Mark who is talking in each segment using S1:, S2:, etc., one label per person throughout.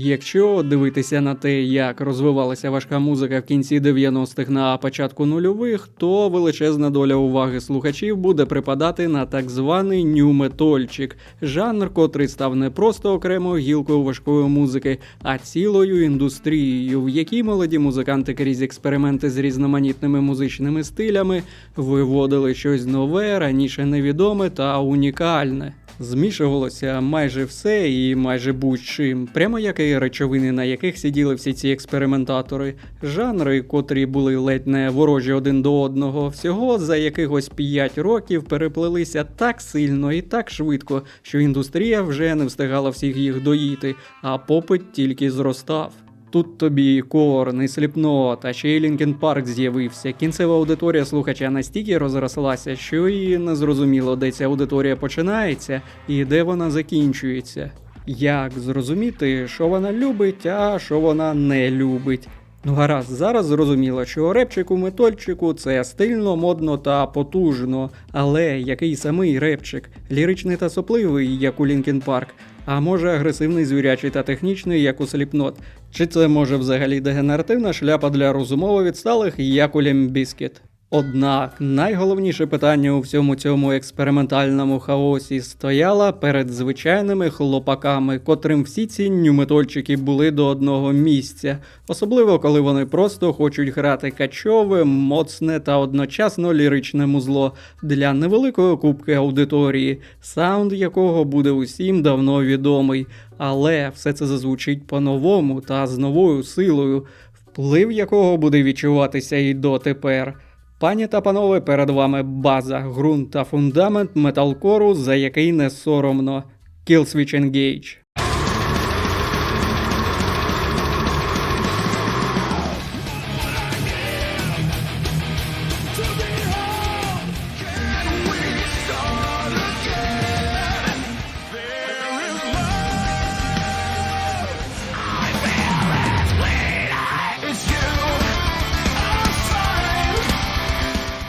S1: Якщо дивитися на те, як розвивалася важка музика в кінці 90-х на початку нульових, то величезна доля уваги слухачів буде припадати на так званий нью-метольчик, жанр, котрий став не просто окремою гілкою важкої музики, а цілою індустрією, в якій молоді музиканти крізь експерименти з різноманітними музичними стилями виводили щось нове, раніше невідоме та унікальне. Змішувалося майже все і майже будь-чим, прямо як і речовини, на яких сиділи всі ці експериментатори, жанри, котрі були ледь не ворожі один до одного, всього за якихось 5 років переплелися так сильно і так швидко, що індустрія вже не встигала всіх їх доїти, а попит тільки зростав. Тут тобі і Корн, і Сліпнот, а ще й Лінкен Парк з'явився. Кінцева аудиторія слухача настільки розрослася, що і не зрозуміло, де ця аудиторія починається і де вона закінчується. Як зрозуміти, що вона любить, а що вона не любить? Ну гаразд, зараз зрозуміло, що репчик у метольчику це стильно, модно та потужно, але який самий репчик, ліричний та сопливий, як у Лінкен Парк, а може агресивний, звірячий та технічний, як у Сліпнот. Чи це може взагалі дегенеративна шляпа для розумово відсталих, як у Лімбіскіт? Однак найголовніше питання у всьому цьому експериментальному хаосі стояло перед звичайними хлопаками, котрим всі ці нюметольчики були до одного місця, особливо коли вони просто хочуть грати качове, моцне та одночасно ліричне музло для невеликої кубки аудиторії, саунд якого буде усім давно відомий, але все це зазвучить по-новому та з новою силою, вплив якого буде відчуватися і дотепер. Пані та панове, перед вами база, ґрунт та фундамент металкору, за який не соромно. Killswitch Engage.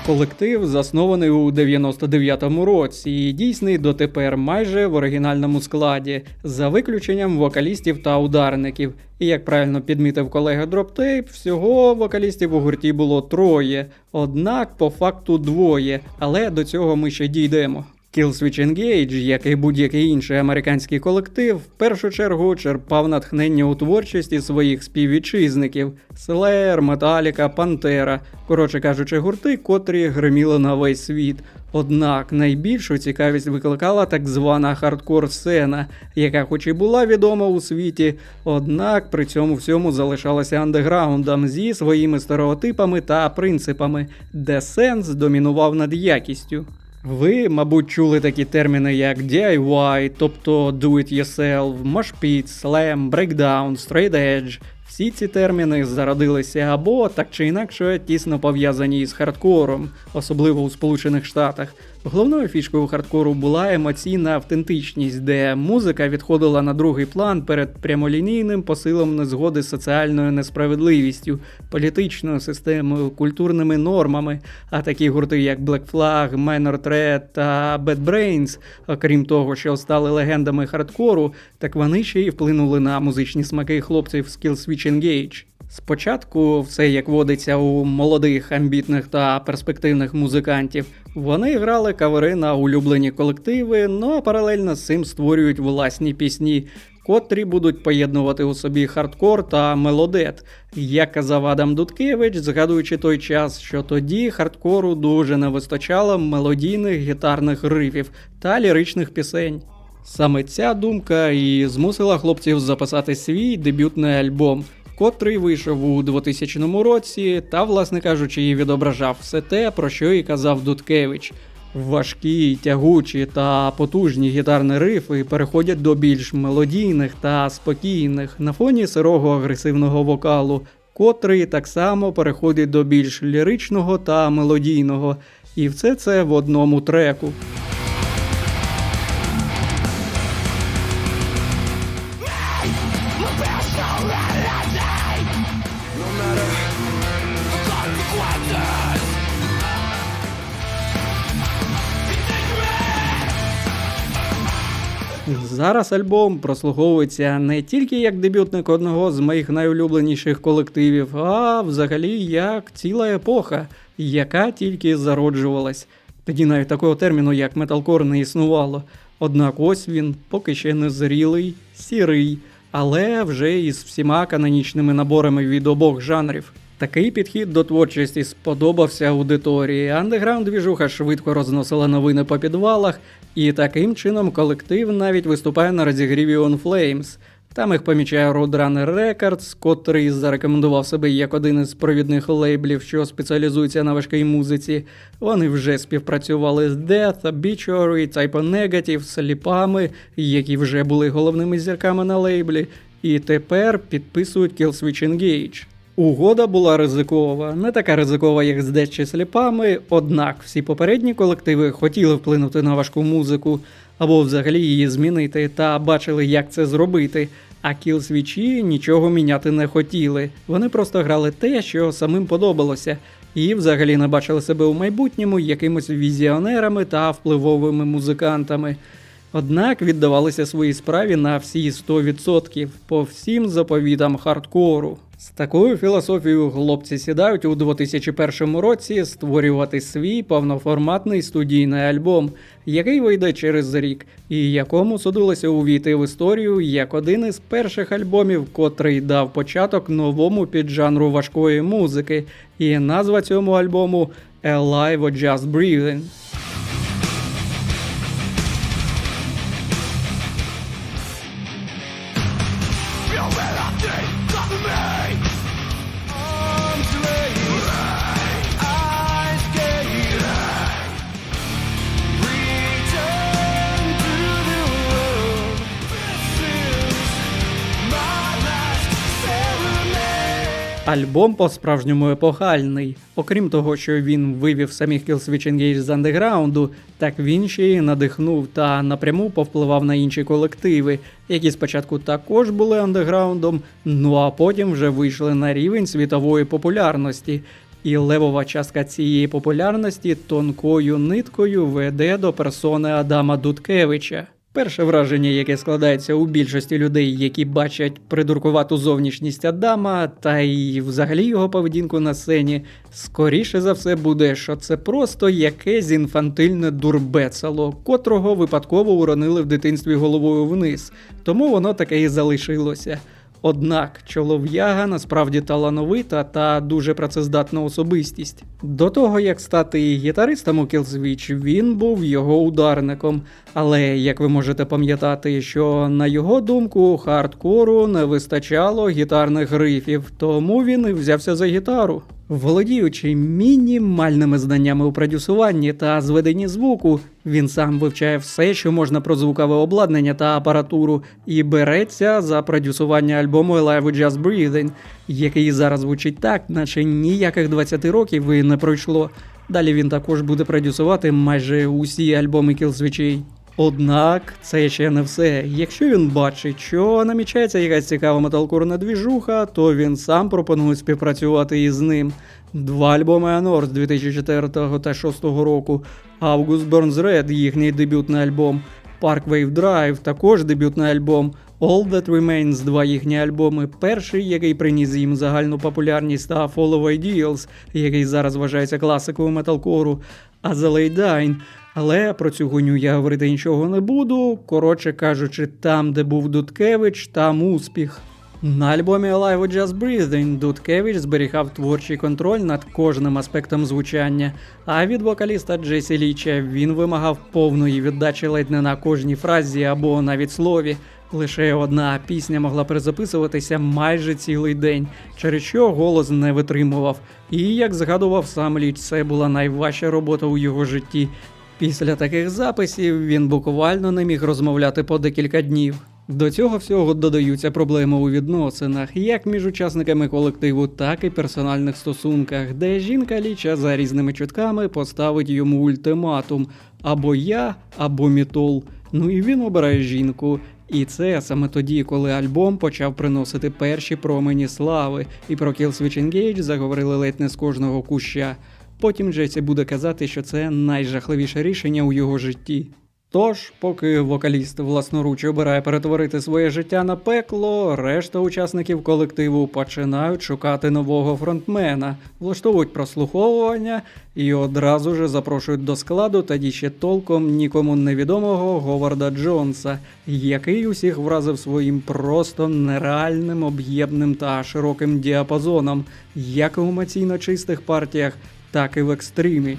S1: Колектив заснований у 99-му році і дійсний дотепер майже в оригінальному складі, за виключенням вокалістів та ударників. І як правильно підмітив колега Дроптейп, всього вокалістів у гурті було троє, однак по факту двоє, але до цього ми ще дійдемо. Killswitch Engage, як і будь-який інший американський колектив, в першу чергу черпав натхнення у творчості своїх співвітчизників Slayer, Metallica, Pantera, коротше кажучи, гурти, котрі гриміли на весь світ. Однак найбільшу цікавість викликала так звана хардкор сцена, яка хоч і була відома у світі, однак при цьому всьому залишалася андеграундом зі своїми стереотипами та принципами, де сенс домінував над якістю. Ви, мабуть, чули такі терміни, як DIY, тобто Do It Yourself, Moshpit, Slam, Breakdown, Straight Edge. Всі ці терміни зародилися або так чи інакше тісно пов'язані із хардкором, особливо у Сполучених Штатах. Головною фішкою хардкору була емоційна автентичність, де музика відходила на другий план перед прямолінійним посилом незгоди з соціальною несправедливістю, політичною системою, культурними нормами. А такі гурти, як Black Flag, Minor Threat та Bad Brains, окрім того, що стали легендами хардкору, так вони ще й вплинули на музичні смаки хлопців з Killswitch Engage. Спочатку все як водиться у молодих, амбітних та перспективних музикантів. Вони грали кавери на улюблені колективи, ну а паралельно з цим створюють власні пісні, котрі будуть поєднувати у собі хардкор та мелодет. Як казав Адам Дудкевич, згадуючи той час, що тоді хардкору дуже не вистачало мелодійних гітарних рифів та ліричних пісень. Саме ця думка і змусила хлопців записати свій дебютний альбом, котрий вийшов у 2000 році, та, власне кажучи, і відображав все те, про що і казав Дудкевич. Важкі, тягучі та потужні гітарні рифи переходять до більш мелодійних та спокійних на фоні сирого агресивного вокалу, котрий так само переходить до більш ліричного та мелодійного. І все це в одному треку. Зараз альбом прослуховується не тільки як дебютник одного з моїх найулюбленіших колективів, а взагалі як ціла епоха, яка тільки зароджувалась. Тоді навіть такого терміну, як металкор, не існувало. Однак ось він поки ще не зрілий, сірий, але вже із всіма канонічними наборами від обох жанрів. Такий підхід до творчості сподобався аудиторії. Андеграунд двіжуха швидко розносила новини по підвалах, і таким чином колектив навіть виступає на розігріві On Flames. Там їх помічає Roadrunner Records, котрий зарекомендував себе як один із провідних лейблів, що спеціалізується на важкій музиці. Вони вже співпрацювали з Death, Obituary, Typo Negative, Сліпами, які вже були головними зірками на лейблі, і тепер підписують Killswitch Engage. Угода була ризикова, не така ризикова, як з чи сліпами, однак всі попередні колективи хотіли вплинути на важку музику або взагалі її змінити та бачили, як це зробити. А кілсвічі нічого міняти не хотіли. Вони просто грали те, що самим подобалося, і взагалі не бачили себе у майбутньому якимось візіонерами та впливовими музикантами. Однак віддавалися своїй справі на всі 100% по всім заповідам хардкору. З такою філософією хлопці сідають у 2001 році створювати свій повноформатний студійний альбом, який вийде через рік, і якому судилося увійти в історію як один із перших альбомів, котрий дав початок новому піджанру важкої музики. І назва цьому альбому Alive or Just Breathing. Альбом по-справжньому епохальний. Окрім того, що він вивів самих Killswitch Engage з андеграунду, так він ще й надихнув та напряму повпливав на інші колективи, які спочатку також були андеграундом, ну а потім вже вийшли на рівень світової популярності. І левова частка цієї популярності тонкою ниткою веде до персони Адама Дудкевича. Перше враження, яке складається у більшості людей, які бачать придуркувату зовнішність Адама, та й взагалі його поведінку на сцені, скоріше за все буде, що це просто якесь інфантильне дурбецало, котрого випадково уронили в дитинстві головою вниз, тому воно таке і залишилося. Однак чолов'яга насправді талановита та дуже працездатна особистість. До того як стати гітаристом у Killswitch, він був його ударником. Але як ви можете пам'ятати, що на його думку хардкору не вистачало гітарних грифів, тому він і взявся за гітару. Володіючи мінімальними знаннями у продюсуванні та зведенні звуку, він сам вивчає все, що можна про звукове обладнання та апаратуру, і береться за продюсування альбому Alive with Just Breathing, який зараз звучить так, наче ніяких 20 років і не пройшло. Далі він також буде продюсувати майже усі альбоми Killswitch. Однак це ще не все. Якщо він бачить, що намічається якась цікава металкорна двіжуха, то він сам пропонує співпрацювати із ним. Два альбоми Anor з 2004 та 2006 року, August Burns Red, їхній дебютний альбом, Parkwave Drive, також дебютний альбом, All That Remains, два їхні альбоми. Перший, який приніс їм загальну популярність, та Fall of Ideals, який зараз вважається класикою металкору, а The Lay Dine. Але про цю гуню я говорити нічого не буду. Коротше кажучи, там, де був Дудкевич, там успіх. На альбомі Alive with Just Breathing Дудкевич зберігав творчий контроль над кожним аспектом звучання, а від вокаліста Джесі Ліча він вимагав повної віддачі ледь не на кожній фразі або навіть слові. Лише одна пісня могла перезаписуватися майже цілий день, через що голос не витримував. І як згадував сам Ліч, це була найважча робота у його житті. Після таких записів він буквально не міг розмовляти по декілька днів. До цього всього додаються проблеми у відносинах, як між учасниками колективу, так і персональних стосунках, де жінка ліча за різними чутками поставить йому ультиматум або я, або мітол. Ну і він обирає жінку. І це саме тоді, коли альбом почав приносити перші промені слави, і про Killswitch Engage заговорили ледь не з кожного куща. Потім Джесі буде казати, що це найжахливіше рішення у його житті. Тож, поки вокаліст власноруч обирає перетворити своє життя на пекло, решта учасників колективу починають шукати нового фронтмена, влаштовують прослуховування і одразу ж запрошують до складу тоді ще толком нікому невідомого Говарда Джонса, який усіх вразив своїм просто нереальним об'ємним та широким діапазоном, як у емоційно чистих партіях, так і в екстримі.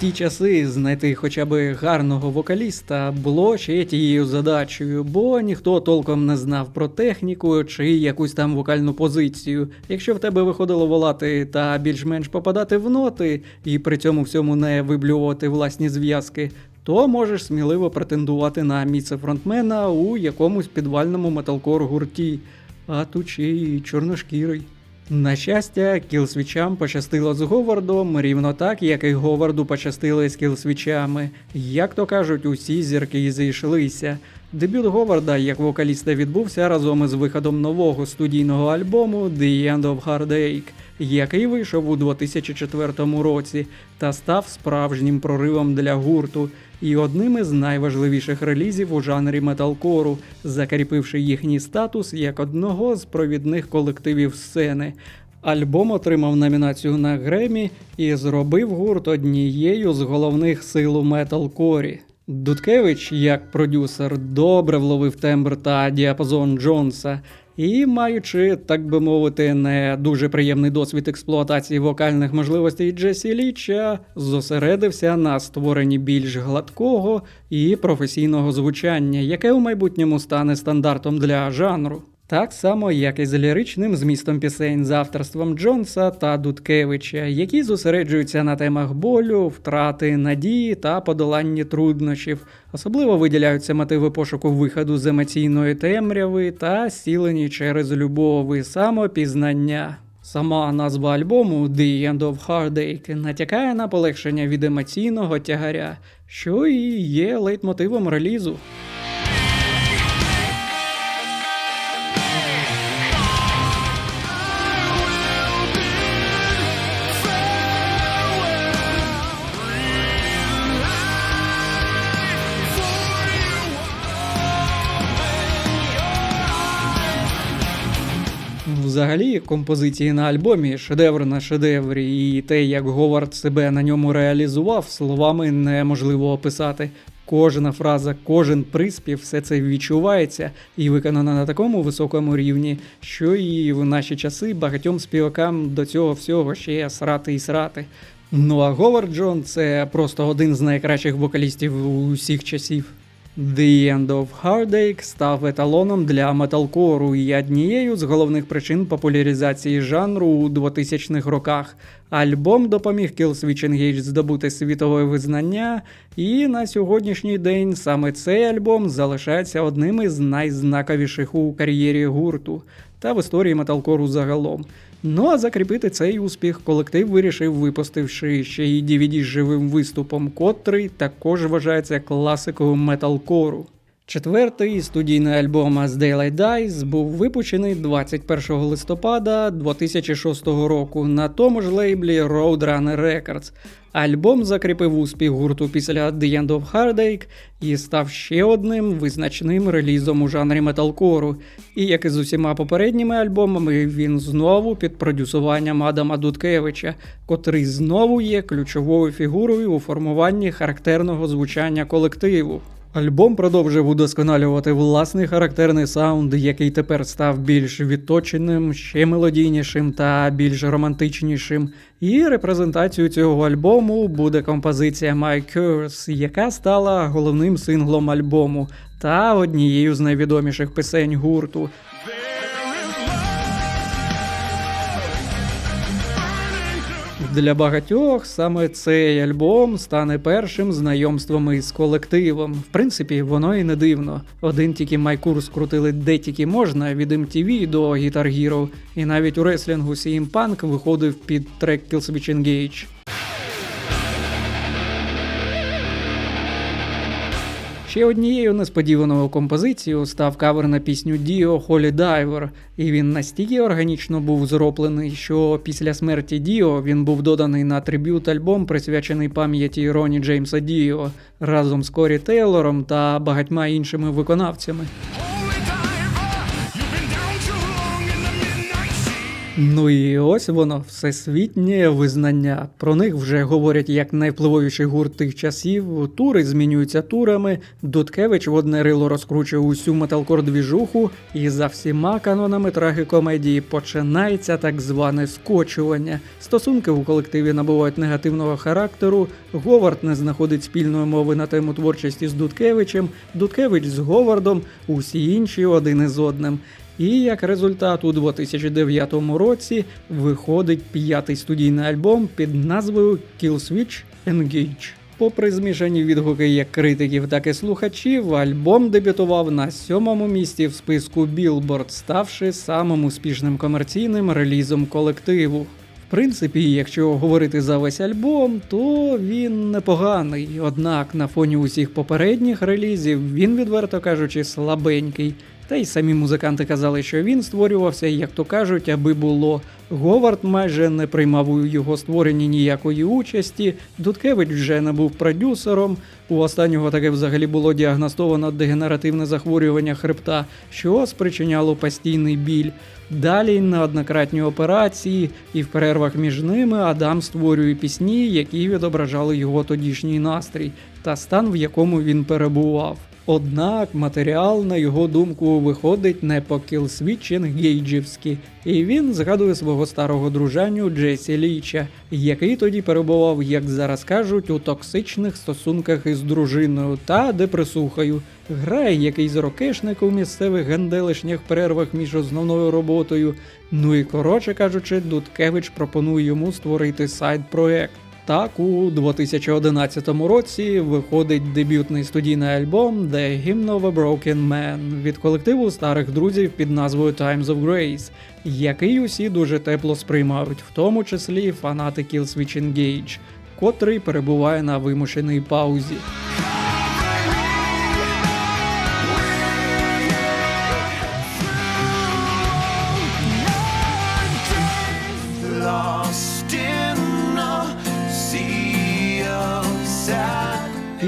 S1: Ті часи знайти хоча б гарного вокаліста було ще тією задачею, бо ніхто толком не знав про техніку чи якусь там вокальну позицію. Якщо в тебе виходило волати та більш-менш попадати в ноти, і при цьому всьому не виблювати власні зв'язки. То можеш сміливо претендувати на місце фронтмена у якомусь підвальному металкор гурті, а тут ще й чорношкірий. На щастя, кілсвічам пощастило з Говардом рівно так, як і Говарду пощастило з кілсвічами. Як то кажуть, усі зірки зійшлися. Дебют Говарда як вокаліста відбувся разом із виходом нового студійного альбому The End of Heartache, який вийшов у 2004 році та став справжнім проривом для гурту і одним із найважливіших релізів у жанрі металкору, закріпивши їхній статус як одного з провідних колективів сцени. Альбом отримав номінацію на Гремі і зробив гурт однією з головних сил у металкорі. Дудкевич, як продюсер, добре вловив тембр та діапазон Джонса, і, маючи, так би мовити, не дуже приємний досвід експлуатації вокальних можливостей Джесі Ліча, зосередився на створенні більш гладкого і професійного звучання, яке у майбутньому стане стандартом для жанру. Так само, як і з ліричним змістом пісень з авторством Джонса та Дудкевича, які зосереджуються на темах болю, втрати, надії та подоланні труднощів. Особливо виділяються мотиви пошуку виходу з емоційної темряви та сілені через любов і самопізнання. Сама назва альбому The End of Heartache натякає на полегшення від емоційного тягаря, що і є лейтмотивом релізу. Взагалі, композиції на альбомі шедевр на шедеврі, і те, як Говард себе на ньому реалізував, словами неможливо описати. Кожна фраза, кожен приспів, все це відчувається і виконано на такому високому рівні, що і в наші часи багатьом співакам до цього всього ще срати і срати. Ну а Говард Джон це просто один з найкращих вокалістів усіх часів. The End of Heartache став еталоном для металкору і однією з головних причин популяризації жанру у 2000-х роках. Альбом допоміг Killswitch Engage здобути світове визнання, і на сьогоднішній день саме цей альбом залишається одним із найзнаковіших у кар'єрі гурту та в історії металкору загалом. Ну а закріпити цей успіх колектив вирішив, випустивши ще й DVD з живим виступом, котрий також вважається класикою металкору. Четвертий студійний альбом As Daylight Dies був випущений 21 листопада 2006 року на тому ж лейблі Roadrunner Records. Альбом закріпив успіх гурту після The End of Heartache і став ще одним визначним релізом у жанрі металкору. І як і з усіма попередніми альбомами, він знову під продюсуванням Адама Дудкевича, котрий знову є ключовою фігурою у формуванні характерного звучання колективу. Альбом продовжив удосконалювати власний характерний саунд, який тепер став більш відточеним, ще мелодійнішим та більш романтичнішим. І репрезентацією цього альбому буде композиція My Curse, яка стала головним синглом альбому та однією з найвідоміших пісень гурту. Для багатьох саме цей альбом стане першим знайомством із колективом. В принципі, воно і не дивно. Один тільки майкур скрутили де тільки можна від MTV до Guitar Hero, і навіть у реслінгу CM Punk виходив під трек Killswitch Engage. Ще однією несподіваною композицією став кавер на пісню Діо Холі Дайвер, і він настільки органічно був зроблений, що після смерті Діо він був доданий на трибют альбом, присвячений пам'яті Роні Джеймса Діо разом з Корі Тейлором та багатьма іншими виконавцями. Ну і ось воно, всесвітнє визнання. Про них вже говорять як найвпливовіший гурт тих часів. Тури змінюються турами. Дудкевич в одне рило розкручує усю металкор двіжуху, і за всіма канонами трагікомедії починається так зване скочування. Стосунки у колективі набувають негативного характеру. Говард не знаходить спільної мови на тему творчості з Дудкевичем, Дудкевич з Говардом, усі інші один із одним. І як результат у 2009 році виходить п'ятий студійний альбом під назвою Killswitch Engage. Попри змішані відгуки як критиків, так і слухачів, альбом дебютував на сьомому місці в списку Billboard, ставши самим успішним комерційним релізом колективу. В принципі, якщо говорити за весь альбом, то він непоганий. Однак на фоні усіх попередніх релізів він, відверто кажучи, слабенький. Та й самі музиканти казали, що він створювався, як то кажуть, аби було. Говард майже не приймав у його створенні ніякої участі. Дудкевич вже не був продюсером. У останнього таке взагалі було діагностовано дегенеративне захворювання хребта, що спричиняло постійний біль. Далі неоднократні операції, і в перервах між ними Адам створює пісні, які відображали його тодішній настрій та стан, в якому він перебував. Однак матеріал, на його думку, виходить не по кілсвічен гейджівськи, і він згадує свого старого дружаню Джесі Ліча, який тоді перебував, як зараз кажуть, у токсичних стосунках із дружиною та депресухою. Грає якийсь рокешник у місцевих генделишнях перервах між основною роботою. Ну і коротше кажучи, Дудкевич пропонує йому створити сайт-проект. Так, у 2011 році виходить дебютний студійний альбом The Hymn of a Broken Man від колективу старих друзів під назвою Times of Grace, який усі дуже тепло сприймають, в тому числі фанати Killswitch Engage, котрий перебуває на вимушеній паузі.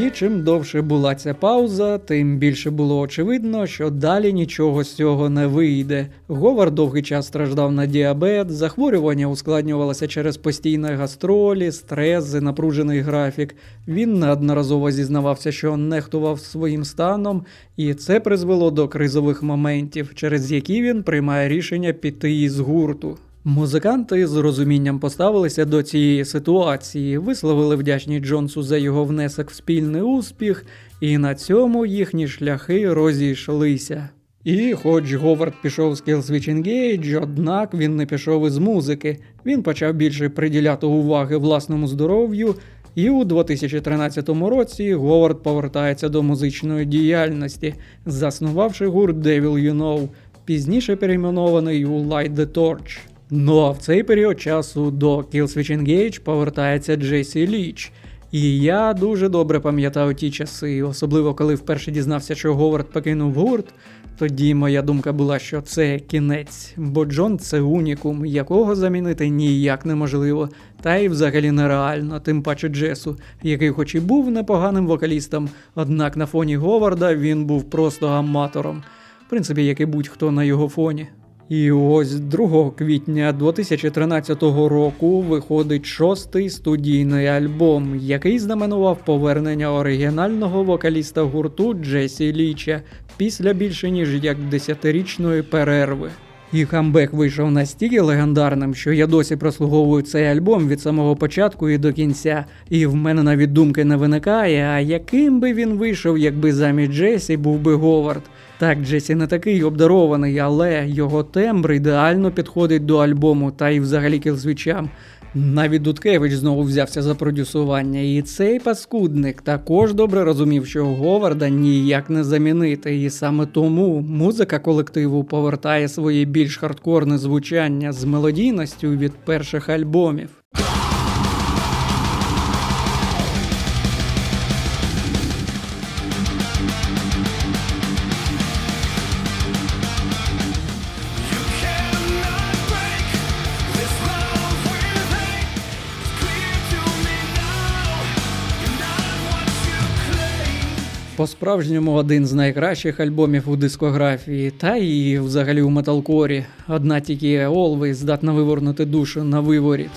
S1: І чим довше була ця пауза, тим більше було очевидно, що далі нічого з цього не вийде. Говард довгий час страждав на діабет, захворювання ускладнювалося через постійні гастролі, стрес напружений графік. Він неодноразово зізнавався, що нехтував своїм станом, і це призвело до кризових моментів, через які він приймає рішення піти із гурту. Музиканти з розумінням поставилися до цієї ситуації, висловили вдячність Джонсу за його внесок в спільний успіх, і на цьому їхні шляхи розійшлися. І хоч Говард пішов з Killswitch Engage, однак він не пішов із музики. Він почав більше приділяти уваги власному здоров'ю, і у 2013 році Говард повертається до музичної діяльності, заснувавши гурт Devil You Know, пізніше перейменований у Light the Torch. Ну а в цей період часу до Killswitch Engage повертається Джесі Ліч. І я дуже добре пам'ятаю ті часи, особливо коли вперше дізнався, що Говард покинув гурт. Тоді моя думка була, що це кінець, бо Джон це унікум, якого замінити ніяк неможливо, та й взагалі нереально, тим паче Джесу, який, хоч і був непоганим вокалістом, однак на фоні Говарда він був просто аматором, в принципі, як і будь-хто на його фоні. І ось 2 квітня 2013 року виходить шостий студійний альбом, який знаменував повернення оригінального вокаліста гурту Джесі Ліча після більше ніж як десятирічної перерви. І камбек вийшов настільки легендарним, що я досі прослуговую цей альбом від самого початку і до кінця. І в мене навіть думки не виникає, а яким би він вийшов, якби замість Джесі був би Говард. Так, Джесі не такий обдарований, але його тембр ідеально підходить до альбому та й взагалі кілзвічам. Навіть Дудкевич знову взявся за продюсування, і цей паскудник також добре розумів, що Говарда ніяк не замінити, і саме тому музика колективу повертає своє більш хардкорне звучання з мелодійністю від перших альбомів. По-справжньому один з найкращих альбомів у дискографії, та і взагалі у металкорі. Одна тільки Always здатна вивернути душу на виворіт.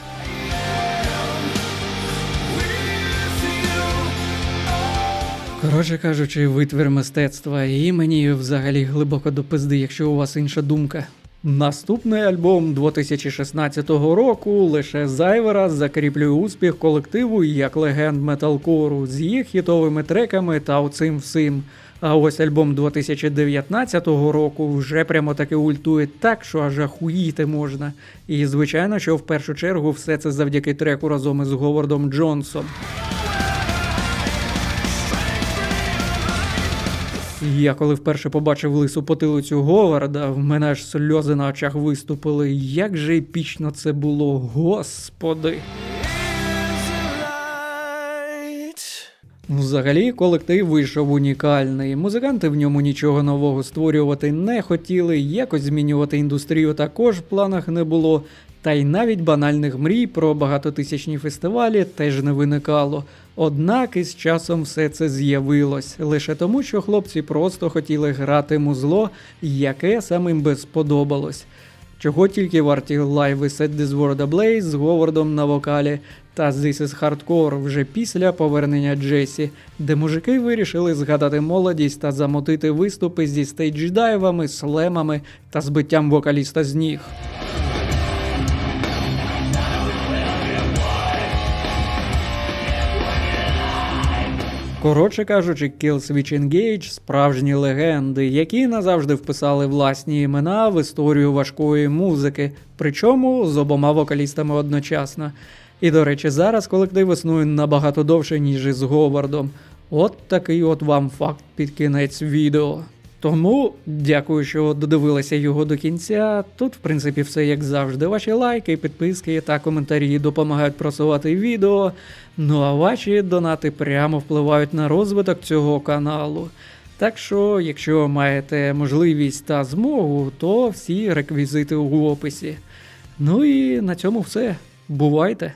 S1: Коротше кажучи, витвір мистецтва, і мені взагалі глибоко до пизди, якщо у вас інша думка. Наступний альбом 2016 року лише зайвий раз закріплює успіх колективу як легенд металкору з їх хітовими треками та оцим всім. А ось альбом 2019 року вже прямо таки ультує так, що аж ахуїти можна. І звичайно, що в першу чергу все це завдяки треку разом із Говардом Джонсом. Я коли вперше побачив лису потилицю Говарда, в мене аж сльози на очах виступили. Як же епічно це було, господи. Взагалі, колектив вийшов унікальний. Музиканти в ньому нічого нового створювати не хотіли, якось змінювати індустрію також в планах не було. Та й навіть банальних мрій про багатотисячні фестивалі теж не виникало. Однак із часом все це з'явилось лише тому, що хлопці просто хотіли грати музло, яке самим би сподобалось. Чого тільки варті лайви Set This World Ablaze з Говардом на вокалі та This Is Hardcore вже після повернення Джесі, де мужики вирішили згадати молодість та замотити виступи зі стейдждайвами, слемами та збиттям вокаліста з ніг. Коротше кажучи, Killswitch Engage – справжні легенди, які назавжди вписали власні імена в історію важкої музики, причому з обома вокалістами одночасно. І до речі, зараз колектив існує набагато довше, ніж із Говардом. От такий от вам факт під кінець відео. Тому дякую, що додивилися його до кінця. Тут, в принципі, все як завжди. Ваші лайки, підписки та коментарі допомагають просувати відео. Ну а ваші донати прямо впливають на розвиток цього каналу. Так що, якщо маєте можливість та змогу, то всі реквізити у описі. Ну і на цьому все. Бувайте!